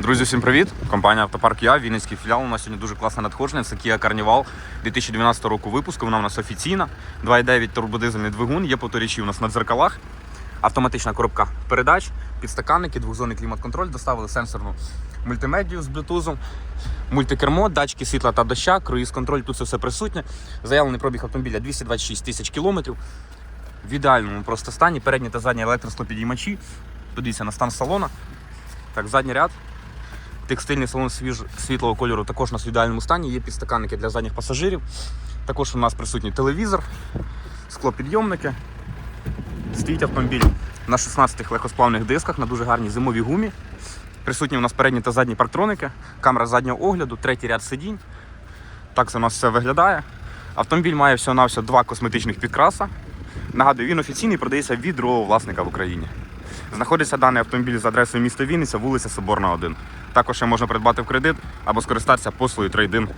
Друзі, всім привіт! Компанія Автопарк Я, Вінницький філіал. У нас сьогодні дуже класне надходження. Це Kia Carnival 2012 року випуску. Вона у нас офіційна. 2,9 турбодизельний двигун, є повторічі у нас на дзеркалах. Автоматична коробка передач, підстаканники, двохзонний клімат-контроль, доставили сенсорну мультимедію з блютузом, мультикермо, датчики світла та доща, круїз-контроль, тут це все присутнє. Заявлений пробіг автомобіля 226 тисяч кілометрів. В ідеальному просто стані. Передні та задні електросклопідіймачі. Подивіться на стан салона. Так, задній ряд. Текстильний салон свіж... світлого кольору також у нас в ідеальному стані. Є підстаканники для задніх пасажирів. Також у нас присутній телевізор, склопідйомники. Стоїть автомобіль на 16 легкосплавних дисках на дуже гарній зимовій гумі. Присутні у нас передні та задні парктроники, камера заднього огляду, третій ряд сидінь. Так це у нас все виглядає. Автомобіль має всього-навсього два косметичних підкраса. Нагадую, він офіційний продається від другого власника в Україні. Знаходиться даний автомобіль за адресою міста Вінниця, вулиця Соборна 1. Також ще можна придбати в кредит або скористатися послугою трейдин